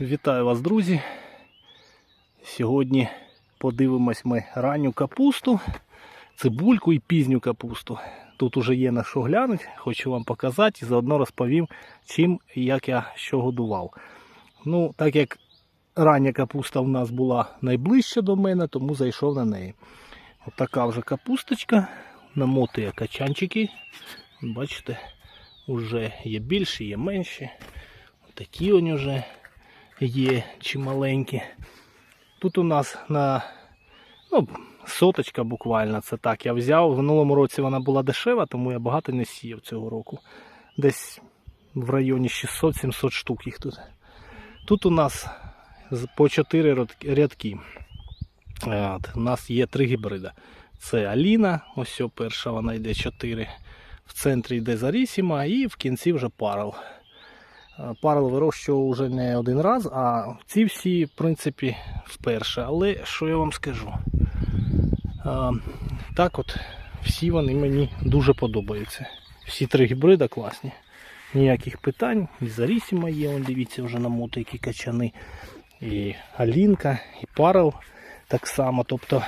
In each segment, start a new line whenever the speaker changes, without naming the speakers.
Вітаю вас, друзі. Сьогодні подивимось ми ранню капусту, цибульку і пізню капусту. Тут уже є на що глянути, хочу вам показати і заодно розповім, чим і як я що годував. Ну, так як рання капуста у нас була найближче до мене, тому зайшов на неї. От така вже капусточка, намотує качанчики. Бачите, вже є більші, є менші. Такі вони вже є чималенькі. Тут у нас на ну, соточка буквально, це так я взяв. В минулому році вона була дешева, тому я багато не сіяв цього року. Десь в районі 600-700 штук їх тут. Тут у нас по 4 рядки. От, у нас є три гібрида. Це Аліна, ось перша вона йде 4. В центрі йде Зарісіма і в кінці вже Парел. Парел вирощував вже не один раз, а ці всі, в принципі, вперше. Але що я вам скажу? Так от, всі вони мені дуже подобаються. Всі три гібрида класні. Ніяких питань. І Зарісіма є, вон, дивіться, вже на мото, які качани. І Алінка, і Парел так само. Тобто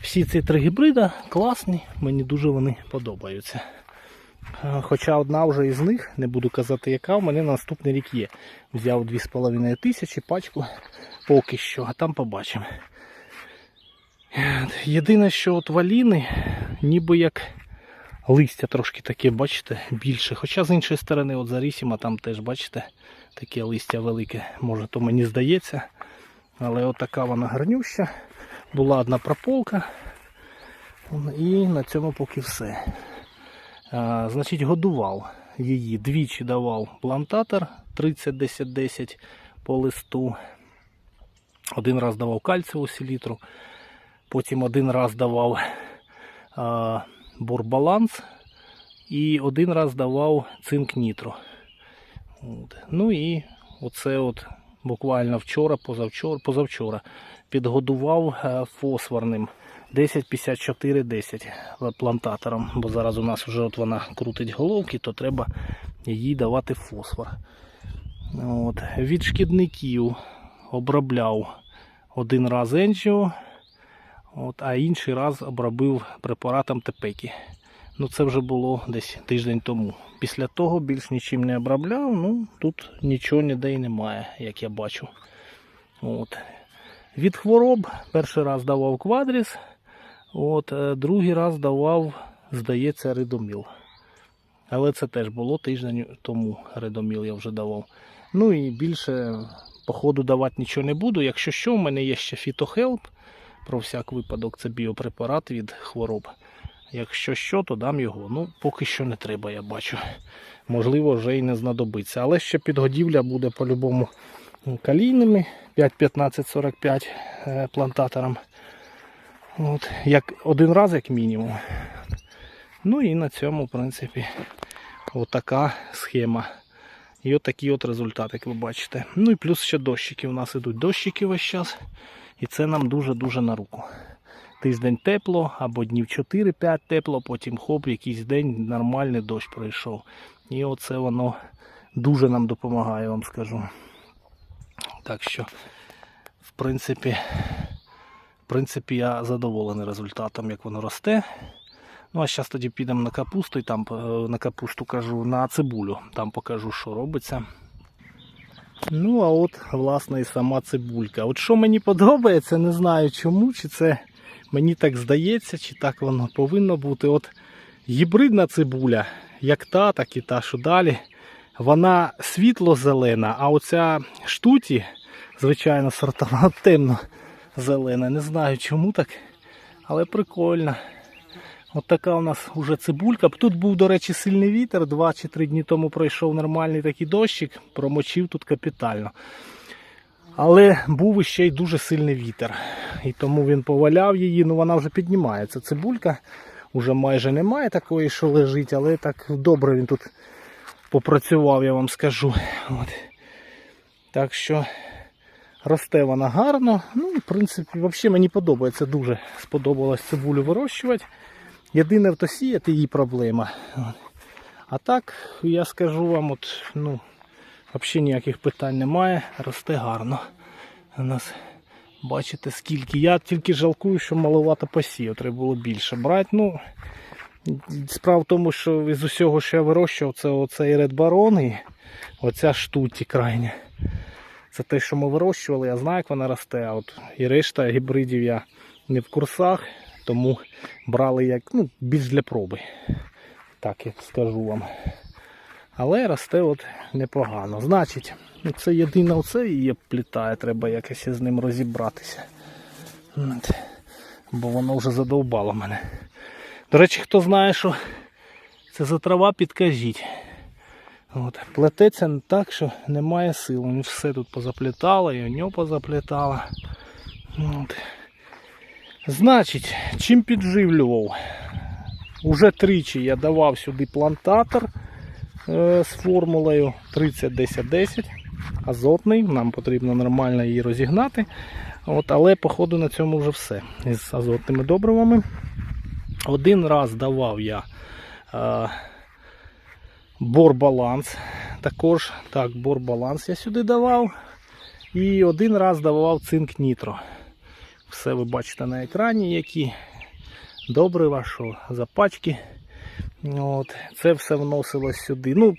всі ці три гібрида класні, мені дуже вони подобаються. Хоча одна вже із них, не буду казати яка, у мене на наступний рік є. Взяв 2,5 тисячі пачку поки що, а там побачимо. Єдине, що от валіни, ніби як листя трошки таке, бачите, більше. Хоча з іншої сторони, от Зарісіма, там теж, бачите, таке листя велике, може то мені здається. Але от така вона гарнюща. Була одна прополка. І на цьому поки все. Значить, годував її. Двічі давав плантатор 30-10-10 по листу. Один раз давав кальцієву селітру. Потім один раз давав а, борбаланс. І один раз давав цинк нітро. Ну і оце от буквально вчора, позавчора, позавчора підгодував е, фосфорним 105410 плантатором, бо зараз у нас вже от вона крутить головки, то треба їй давати фосфор. От. Від шкідників обробляв один раз енджіо, от, а інший раз обробив препаратом тепекі. Ну це вже було десь тиждень тому. Після того більш нічим не обробляв, ну тут нічого ніде й немає, як я бачу. От. Від хвороб перший раз давав квадріс, от, е, другий раз давав, здається, ридоміл. Але це теж було тиждень тому ридоміл я вже давав. Ну і більше, по ходу давати нічого не буду. Якщо що, в мене є ще фітохелп. Про всяк випадок це біопрепарат від хвороб. Якщо що, то дам його. Ну, поки що не треба, я бачу. Можливо, вже і не знадобиться. Але ще підгодівля буде по-любому калійними 5-15-45 е, плантатором. От, як один раз, як мінімум. Ну і на цьому, в принципі, отака схема. І отакий от результат, як ви бачите. Ну і плюс ще дощики. У нас ідуть дощики весь час. І це нам дуже-дуже на руку. Тиждень тепло, або днів 4-5 тепло, потім хоп, якийсь день нормальний дощ пройшов. І оце воно дуже нам допомагає, вам скажу. Так що, в принципі, принципі, я задоволений результатом, як воно росте. Ну, а зараз тоді підемо на капусту і там е, на капусту кажу, на цибулю. Там покажу, що робиться. Ну, а от, власне, і сама цибулька. От що мені подобається, не знаю чому, чи це мені так здається, чи так воно повинно бути. От гібридна цибуля, як та, так і та, що далі, вона світло-зелена, а оця штуті, звичайно, сортова темно-зелена. Не знаю чому так, але прикольно. От така у нас уже цибулька. Тут був, до речі, сильний вітер. Два чи три дні тому пройшов нормальний такий дощик, промочив тут капітально. Але був іще й дуже сильний вітер. І тому він поваляв її, ну вона вже піднімається. Цибулька вже майже немає такої, що лежить, але так добре він тут попрацював, я вам скажу. От. Так що росте вона гарно. Ну, в принципі, взагалі мені подобається дуже. Сподобалось цибулю вирощувати. Єдине в сіяти її проблема. А так, я скажу вам, от, ну, Взагалі ніяких питань немає, росте гарно. У нас бачите скільки. Я тільки жалкую, що маловато посів, треба було більше брати. Ну, справа в тому, що із усього, що я вирощував, це оцей Red Baron і оця штуті крайня. Це те, що ми вирощували, я знаю, як вона росте, а от і решта гібридів я не в курсах, тому брали як ну, більш для проби. Так я скажу вам. Але росте от непогано. Значить, ну, це єдине оце її плітає, треба якось з ним розібратися. Бо воно вже задовбало мене. До речі, хто знає, що це за трава, підкажіть. От. Плететься так, що немає сил. Він все тут позаплітало, і у нього позаплітало. От. Значить, чим підживлював? Уже тричі я давав сюди плантатор е, з формулою 30-10-10. Азотний, нам потрібно нормально її розігнати. От, але, походу, на цьому вже все. Із азотними добривами. Один раз давав я е, борбаланс. Також так, борбаланс я сюди давав. І один раз давав цинк нітро. Все ви бачите на екрані, які добрива, що запачки. От, це все вносилось сюди. Ну,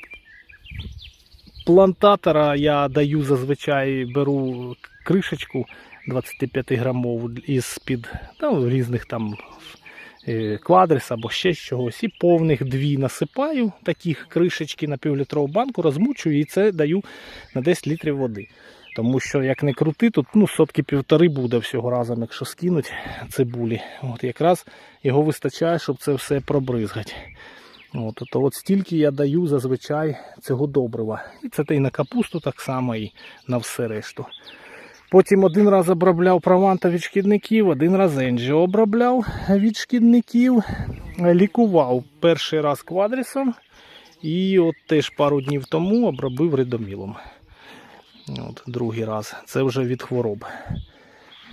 плантатора я даю зазвичай беру кришечку 25 грамову із під ну, різних там квадрис або ще чогось. І повних дві насипаю, таких кришечки на півлітрову банку, розмучую і це даю на 10 літрів води. Тому що як не крути, тут ну, сотки півтори буде всього разом, якщо скинуть цибулі. От якраз його вистачає, щоб це все пробризгати. От, то от стільки я даю зазвичай цього добрива. І це й на капусту так само, і на все решту. Потім один раз обробляв праванта від шкідників, один раз енджі обробляв від шкідників, лікував перший раз квадрісом і от теж пару днів тому обробив редомілом. От, Другий раз. Це вже від хвороб.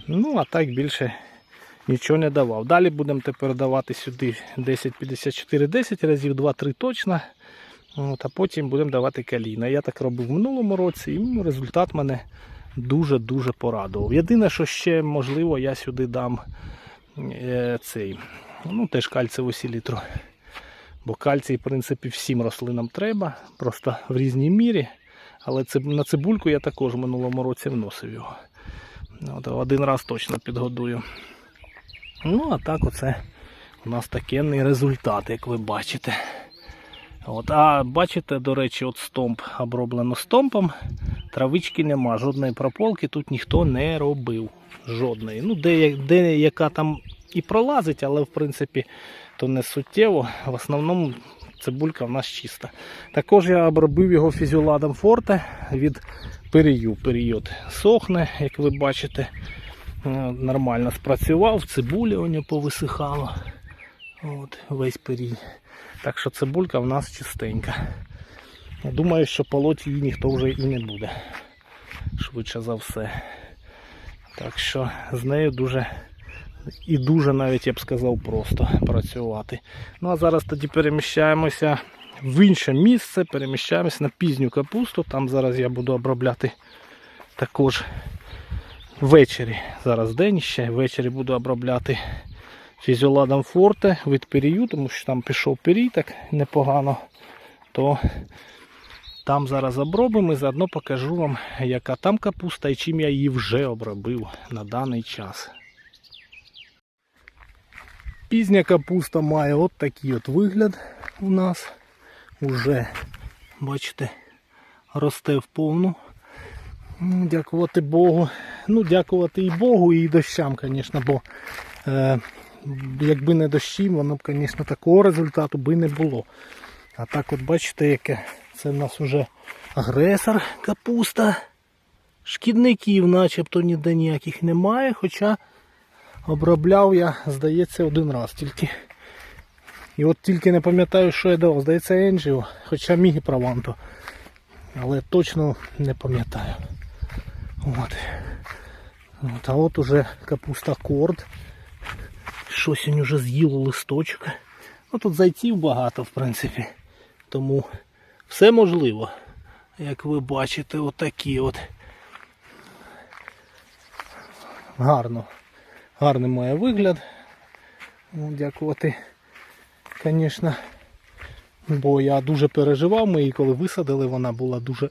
Ну, а так більше нічого не давав. Далі будемо тепер давати сюди 10-54-10 разів 2-3 точно. От, а потім будемо давати каліна. Я так робив в минулому році, і результат мене дуже-дуже порадував. Єдине, що ще можливо, я сюди дам е, цей, ну теж кальцеву селітру. Бо кальцій, в принципі, всім рослинам треба, просто в різній мірі. Але на цибульку я також в минулому році вносив його. От, один раз точно підгодую. Ну, а так оце у нас такенний результат, як ви бачите. От, А бачите, до речі, от стомп оброблено стомпом. Травички нема, жодної прополки тут ніхто не робив. Жодної. Ну, де, де яка там і пролазить, але в принципі то не суттєво. В основному цибулька в нас чиста. Також я обробив його фізіоладом форте від перію. Період сохне, як ви бачите. Е, Нормально спрацював, цибуля у нього повисихала. От, весь перій. Так що цибулька в нас чистенька. Думаю, що полоть її ніхто вже і не буде. Швидше за все. Так що з нею дуже і дуже навіть я б сказав просто працювати. Ну а зараз тоді переміщаємося в інше місце, переміщаємося на пізню капусту. Там зараз я буду обробляти також ввечері. Зараз день ще, ввечері буду обробляти фізіоладом форте від перію, тому що там пішов перій так непогано. То там зараз обробимо і заодно покажу вам, яка там капуста і чим я її вже обробив на даний час. Пізня капуста має от такий от вигляд у нас. Уже, бачите, росте в повну. Дякувати Богу. Ну, дякувати і Богу, і дощам, звісно, бо е, якби не дощі, воно б, звісно, такого результату би не було. А так от бачите, яке це в нас вже агресор капуста. Шкідників начебто ніде ніяких немає, хоча обробляв я, здається, один раз тільки. І от тільки не пам'ятаю, що я давав. Здається, Енджіо, хоча міг і Праванто. Але точно не пам'ятаю. От. От. А от уже капуста корд. Щось він уже з'їло листочок. Ну тут зайців багато, в принципі. Тому все можливо. як ви бачите, отакі от. Гарно. Гарний має вигляд. Ну, дякувати, звісно. Бо я дуже переживав, ми її коли висадили, вона була дуже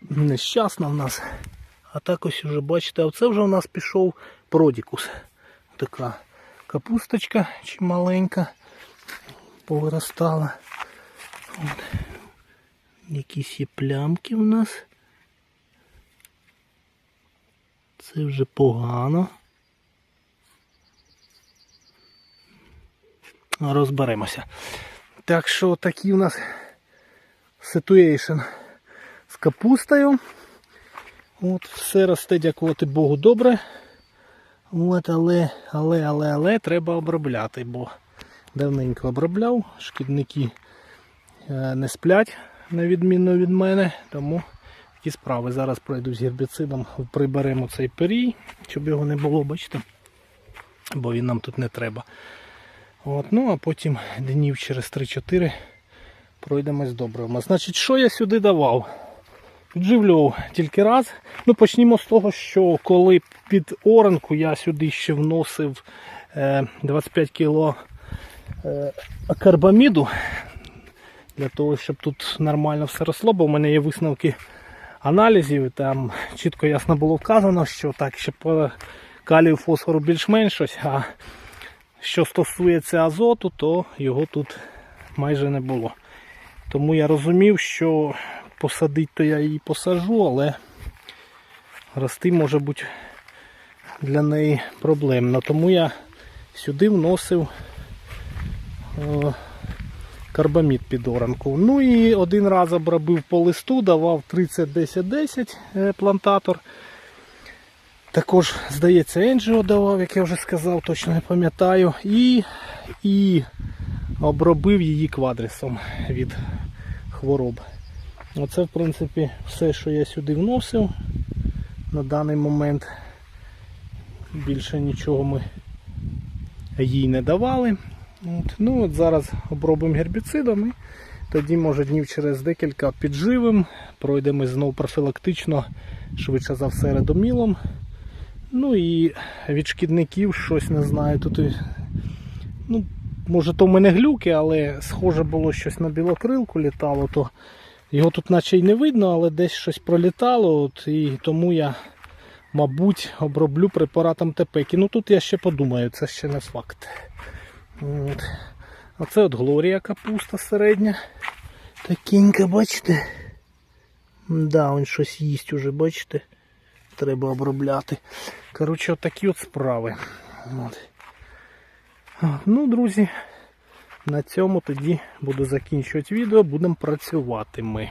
нещасна в нас. А так ось уже бачите, оце вже у нас пішов продікус. Така капусточка чималенька повиростала. От. Якісь є плямки в нас. Це вже погано. Розберемося. Так що такий у нас ситуейшн з капустою. От, все росте, дякувати Богу, добре. От, але, але, але, але треба обробляти, бо давненько обробляв, шкідники е, не сплять, на відміну від мене, тому такі справи. Зараз пройду з гербіцидом, приберемо цей перій, щоб його не було, бачите, бо він нам тут не треба. От, ну а потім днів через 3-4 пройдемось добре. Значить, що я сюди давав? Підживлював тільки раз. Ну, почнімо з того, що коли під оранку я сюди ще вносив е, 25 кг карбаміду, для того, щоб тут нормально все росло, бо в мене є висновки аналізів, і там чітко ясно було вказано, що так, по калію фосфору більш-менш щось, а що стосується азоту, то його тут майже не було. Тому я розумів, що посадити то я її посажу, але рости може бути для неї проблемно. Тому я сюди вносив е, карбамід під оранку. Ну і один раз обробив по листу, давав 30-10-10 е, плантатор. Також, здається, Енджіо давав, як я вже сказав, точно не пам'ятаю. І, і обробив її квадрисом від хвороб. Оце, в принципі, все, що я сюди вносив. На даний момент більше нічого ми їй не давали. От. Ну от Зараз обробимо гербіцидом і тоді, може, днів через декілька підживим, пройдемо знову профілактично, швидше за все, редомілом. Ну і від шкідників щось не знаю. Тут, ну, може, то в мене глюки, але схоже було щось на білокрилку літало, то його тут наче й не видно, але десь щось пролітало, от, і тому я, мабуть, оброблю препаратом Тепекі. Ну тут я ще подумаю, це ще не факт. От. А це от Глорія капуста середня. Такенька, бачите? Да, він щось їсть уже, бачите? Треба обробляти. Коротше, от такі от справи. От. Ну, друзі, на цьому тоді буду закінчувати відео, будемо працювати ми.